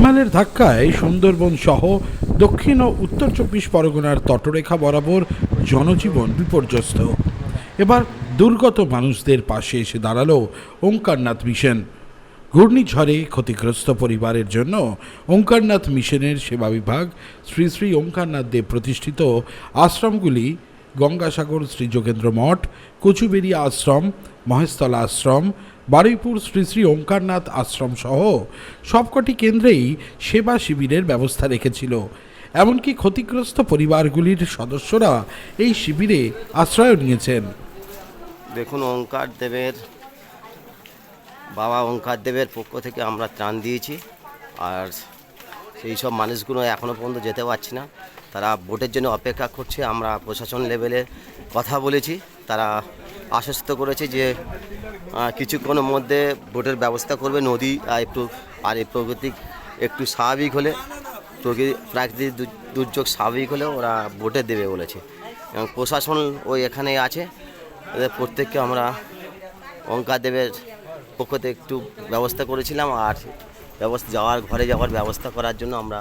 রেমালের ধাক্কায় সুন্দরবন সহ দক্ষিণ ও উত্তর চব্বিশ পরগনার তটরেখা বরাবর জনজীবন বিপর্যস্ত। এবার দুর্গত মানুষদের পাশে এসে দাঁড়াল ওঙ্কারনাথ মিশন। ঘূর্ণিঝড়ে ক্ষতিগ্রস্ত পরিবারের জন্য ওঙ্কারনাথ মিশনের সেবা বিভাগ শ্রী শ্রী ওঙ্কারনাথ দেব প্রতিষ্ঠিত আশ্রমগুলি গঙ্গাসাগর শ্রী যোগেন্দ্র মঠ কচুবেড়িয়া আশ্রম, মহেশতলা আশ্রম বারুইপুর শ্রী শ্রী ওঙ্কারনাথ আশ্রম সহ সবকটি কেন্দ্রেই সেবা শিবিরের ব্যবস্থা রেখেছিল। এমনকি ক্ষতিগ্রস্ত পরিবারগুলির সদস্যরা এই শিবিরে আশ্রয় নিয়েছেন। দেখুন ওঙ্কার দেবের বাবা ওঙ্কার দেবের পক্ষ থেকে আমরা ত্রাণ দিয়েছি। আর সেই সব মানুষগুলো এখনও পর্যন্ত যেতে পারছি না। তারা ভোটের জন্য অপেক্ষা করছে। আমরা প্রশাসন লেভেলে কথা বলেছি। তারা আশ্বস্ত করেছে যে কিছুক্ষণের মধ্যে ভোটের ব্যবস্থা করবে। নদী আর একটু আর এই প্রকৃতিক একটু স্বাভাবিক হলে প্রকৃতি প্রাকৃতিক দুর্যোগ স্বাভাবিক হলে ওরা ভোটে দেবে বলেছে। এবং প্রশাসন ওই এখানে আছে। এদের প্রত্যেককে আমরা ওঙ্কার দেবের পক্ষ থেকে একটু ব্যবস্থা করেছিলাম আর ব্যবস্থা, যাওয়ার, ঘরে যাওয়ার ব্যবস্থা করার জন্য আমরা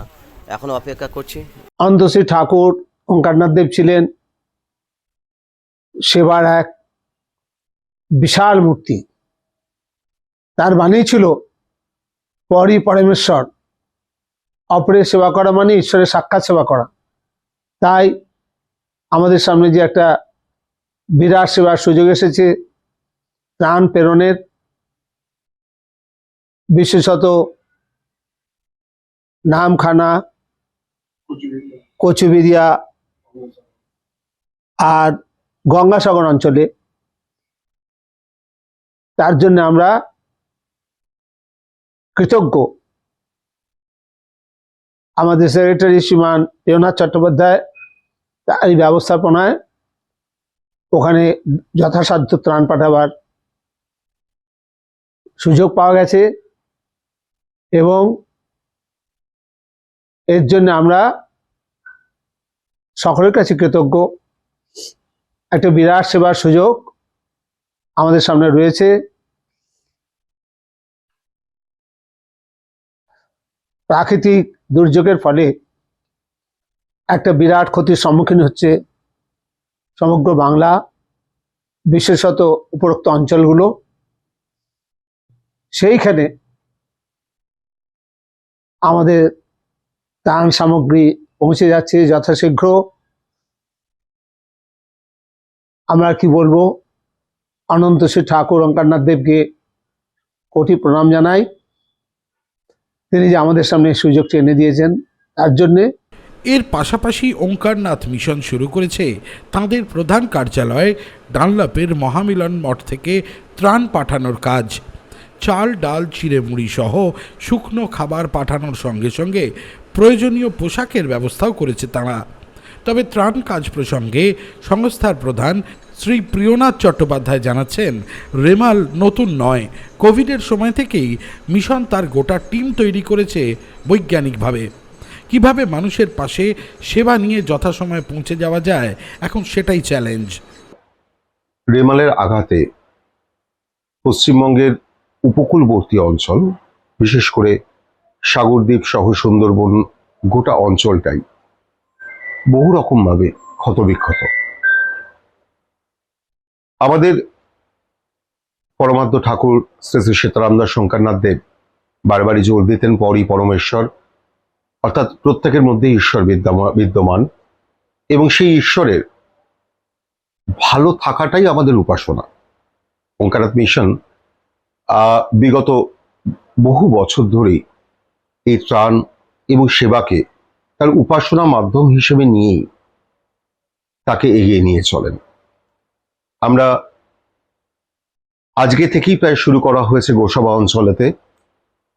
এখনও অপেক্ষা করছি। অন্তশ্রী ঠাকুর, ওঙ্কারনাথ দেব ছিলেন। সেবার এক বিশাল মূর্তি। তার বাণী ছিল পরই পরমেশ্বর অপরের সেবা করা মানে ঈশ্বরের সাক্ষাৎ সেবা করা। তাই আমাদের সামনে যে একটা বিরাট সেবার সুযোগ এসেছে প্রাণ প্রেরণের বিশেষত নামখানা কচুবেরিয়া আর গঙ্গাসাগর অঞ্চলে। তার জন্য আমরা কৃতজ্ঞ। আমাদের সেক্রেটারি শ্রীমান প্রিয়নাথ চট্টোপাধ্যায় তার এই ব্যবস্থাপনায় ওখানে যথাসাধ্য ত্রাণ পাঠাবার সুযোগ পাওয়া গেছে এবং এর জন্য আমরা সকলের কাছে কৃতজ্ঞ। একটা বিরাট সেবার সুযোগ আমাদের সামনে রয়েছে। প্রাকৃতিক দুর্যোগের ফলে একটা বিরাট ক্ষতির সম্মুখীন হচ্ছে সমগ্র বাংলা, বিশেষত উপরোক্ত অঞ্চলগুলো। সেইখানে আমাদের ত্রাণ সামগ্রী পৌঁছে যাচ্ছে যথাশীঘ্র। আমরা কি বলব? অনন্ত শ্রী ঠাকুর অঙ্কারনাথ দেবকে কোটি প্রণাম জানাই। তিনি যে আমাদের সামনে এই সুযোগটি এনে দিয়েছেন তার জন্যে। এর পাশাপাশি ওঙ্কারনাথ মিশন শুরু করেছে তাঁদের প্রধান কার্যালয় ডানলাপের মহামিলন মঠ থেকে ত্রাণ পাঠানোর কাজ। চাল, ডাল চিড়ে মুড়ি সহ শুকনো খাবার পাঠানোর সঙ্গে সঙ্গে প্রয়োজনীয় পোশাকের ব্যবস্থাও করেছে তারা। তবে ত্রাণ কাজ প্রসঙ্গে সংস্থার প্রধান শ্রী প্রিয়নাথ চট্টোপাধ্যায় জানাচ্ছেন, রেমাল নতুন নয়। কোভিডের সময় থেকেই মিশন তার গোটা টিম তৈরি করেছে বৈজ্ঞানিকভাবে। কীভাবে মানুষের পাশে সেবা নিয়ে যথাসময়ে পৌঁছে যাওয়া যায়, এখন সেটাই চ্যালেঞ্জ। রেমালের আঘাতে পশ্চিমবঙ্গের উপকূলবর্তী অঞ্চল, বিশেষ করে সাগরদ্বীপ সহ সুন্দরবন গোটা অঞ্চলটাই বহু রকমভাবে ক্ষতবিক্ষত। আমাদের পরমাদ্য ঠাকুর শ্রী শ্রী সীতারামদাস শঙ্করনাথ দেব বারবারই জোর দিতেন পরই পরমেশ্বর, অর্থাৎ প্রত্যেকের মধ্যে ঈশ্বর বিদ্যমা- বিদ্যমান, এবং সেই ঈশ্বরের ভালো থাকাটাই আমাদের উপাসনা। ওঙ্কারাত মিশন বিগত বহু বছর ধরেই এই ত্রাণ এবং সেবাকে তার উপাসনা মাধ্যম হিসেবে নিয়েই তাকে এগিয়ে নিয়ে চলেন। আমরা আজকে থেকেই প্রায় শুরু করা হয়েছে গোসবা অঞ্চলেতে।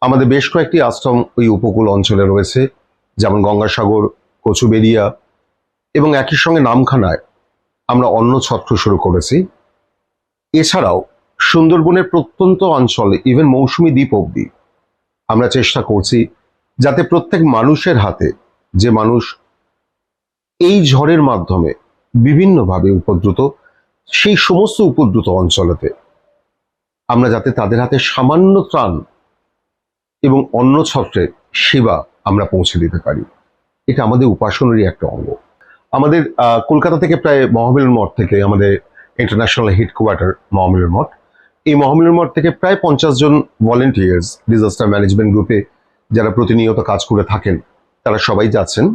আমাদের বেশ কয়েকটি আশ্রম ওই উপকূল অঞ্চলে রয়েছে, যেমন গঙ্গাসাগর, কচুবেরিয়া এবং একই সঙ্গে নামখানায় আমরা অন্য ছত্র শুরু করেছি। এছাড়াও সুন্দরবনের প্রত্যন্ত অঞ্চলে ইভেন মৌসুমি দ্বীপ অবধি আমরা চেষ্টা করছি যাতে প্রত্যেক মানুষের হাতে যে মানুষ এই ঝড়ের মাধ্যমে বিভিন্নভাবে উপদ্রুত, সেই সমস্ত উপদ্রুত অঞ্চলেতে আমরা যাতে তাদের হাতে সামান্য ত্রাণ এবং অন্য ছত্রের সেবা আমরা পৌঁছে দিতে পারি। এটা আমাদের উপাসনারই একটা অঙ্গ। আমাদের কলকাতা থেকে প্রায় মহামিলন মঠ থেকে আমাদের ইন্টারন্যাশনাল হেডকোয়ার্টার মহামিলন মঠ। এই মহামিলন মঠ থেকে প্রায় পঞ্চাশ জন ভলেন্টিয়ার্স ডিজাস্টার ম্যানেজমেন্ট গ্রুপে যারা প্রতিনিয়ত কাজ করে থাকেন তারা সবাই যাচ্ছেন।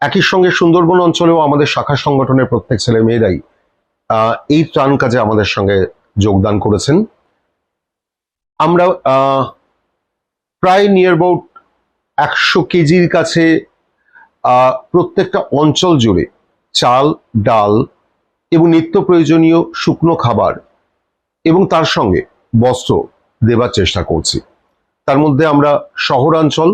একই সঙ্গে সুন্দরবন অঞ্চলেও আমাদের শাখা সংগঠনের প্রত্যেক ছেলে মেয়েরাই এই ত্রাণ কাজে আমাদের সঙ্গে যোগদান করেছেন। আমরা প্রায় নিয়ার অ্যাবাউট একশো কেজির কাছে প্রত্যেকটা অঞ্চল জুড়ে চাল, ডাল এবং নিত্য প্রয়োজনীয় শুকনো খাবার এবং তার সঙ্গে বস্ত্র দেবার চেষ্টা করছি। তার মধ্যে আমরা শহরাঞ্চল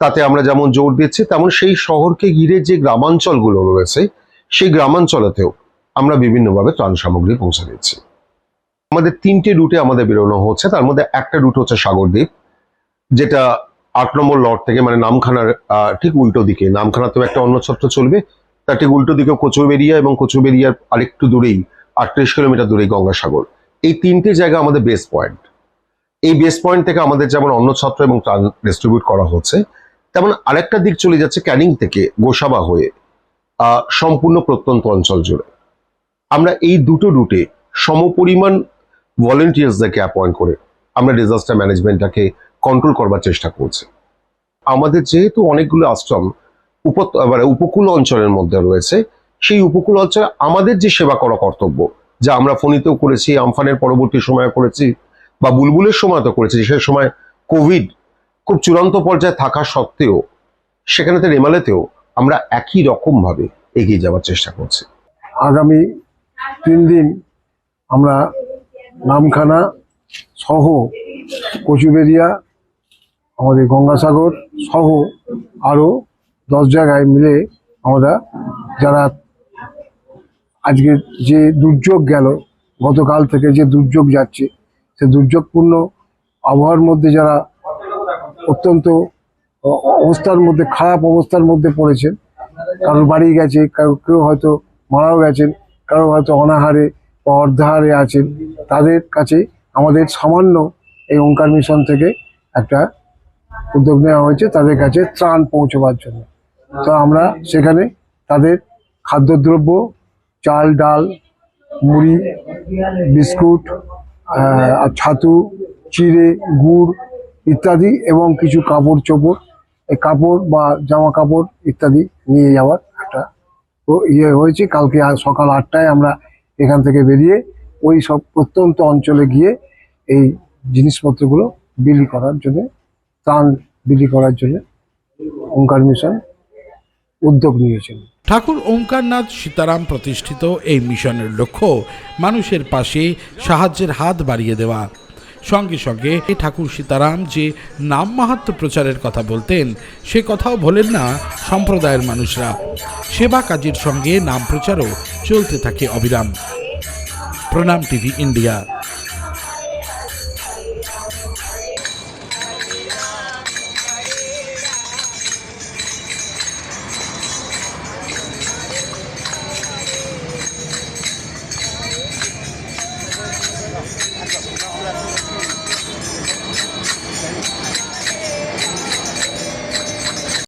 তাতে আমরা যেমন জোর দিচ্ছি, তেমন সেই শহরকে ঘিরে যে গ্রামাঞ্চলগুলো রয়েছে, সেই গ্রামাঞ্চলেতেও আমরা বিভিন্নভাবে ত্রাণ সামগ্রী পৌঁছে দিচ্ছি। আমাদের তিনটে রুটে আমাদের বেরোনো হচ্ছে। তার মধ্যে একটা রুট হচ্ছে সাগরদ্বীপ, যেটা আট নম্বর লট থেকে মানে নামখানার ঠিক উল্টো দিকে, নামখানাতেও একটা অন্য ছত্র চলবে। তার ঠিক উল্টো দিকে কচুবেরিয়া এবং কচুবেরিয়ার আরেকটু দূরেই, আটত্রিশ কিলোমিটার দূরেই গঙ্গাসাগর। এই তিনটে জায়গা আমাদের বেস পয়েন্ট এই বেস পয়েন্ট থেকে আমাদের যেমন অন্য ছত্র এবং ত্রাণ ডিস্ট্রিবিউট করা হচ্ছে তেমন আরেকটা দিক চলে যাচ্ছে ক্যানিং থেকে গোসাবা হয়ে সম্পূর্ণ প্রত্যন্ত অঞ্চল জুড়ে। আমরা এই দুটো রুটে সমপরিমাণ ভলেন্টিয়ার্সদেরকে অ্যাপয়েন্ট করে আমরা ডিজাস্টার ম্যানেজমেন্টটাকে কন্ট্রোল করবার চেষ্টা করছি। আমাদের যেহেতু অনেকগুলো আশ্রম উপ মানে উপকূল অঞ্চলের মধ্যে রয়েছে, সেই উপকূল অঞ্চলে আমাদের যে সেবা করা কর্তব্য, যা আমরা ফণিতেও করেছি, আমফানের পরবর্তী সময়ে করেছি, বা বুলবুলের সময় তো করেছি সেই সময় কোভিড খুব চূড়ান্ত পর্যায়ে থাকা সত্ত্বেও, সেখানে সেখানেতে রেমালেতেও আমরা একই রকমভাবে এগিয়ে যাওয়ার চেষ্টা করছি। আগামী তিন দিন আমরা নামখানা সহ কচুবেরিয়া, আমাদের গঙ্গাসাগর সহ আরও দশ জায়গায় মিলে আমরা যারা আজকে যে দুর্যোগ গেল, গতকাল থেকে যে দুর্যোগ যাচ্ছে, সে দুর্যোগপূর্ণ আবহাওয়ার মধ্যে যারা অত্যন্ত অবস্থার মধ্যে, খারাপ অবস্থার মধ্যে পড়েছেন। কারোর বাড়ি গেছে, কারও, কেউ হয়তো মারাও গেছেন, কারও হয়তো অনাহারে বা অর্ধাহারে আছেন। তাদের কাছে আমাদের সামান্য এই ওঙ্কার মিশন থেকে একটা উদ্যোগ নেওয়া হয়েছে, তাদের কাছে ত্রাণ পৌঁছবার জন্য। তো আমরা সেখানে তাদের খাদ্যদ্রব্য, চাল, ডাল, মুড়ি, বিস্কুট আর ছাতু, চিড়ে, গুড় ইত্যাদি এবং কিছু কাপড় চোপড়, এই কাপড় বা জামা কাপড় ইত্যাদি নিয়ে যাওয়ার একটা ইয়ে হয়েছে। কালকে সকাল আটটায় আমরা এখান থেকে বেরিয়ে ওই সব প্রত্যন্ত অঞ্চলে গিয়ে এই জিনিসপত্রগুলো বিলি করার জন্য, ত্রাণ বিলি করার জন্য ওঙ্কার মিশন উদ্যোগ নিয়েছেন ঠাকুর ওঙ্কারনাথ সীতারাম প্রতিষ্ঠিত এই মিশনের লক্ষ্য মানুষের পাশে সাহায্যের হাত বাড়িয়ে দেওয়া। সঙ্গে সঙ্গে ঠাকুর সীতারাম যে নাম মাহাত্ম প্রচারের কথা বলতেন, সে কথাও ভোলেন না সম্প্রদায়ের মানুষরা। সেবা কাজের সঙ্গে নাম প্রচারও চলতে থাকে অবিরাম। প্রণাম টিভি ইন্ডিয়া।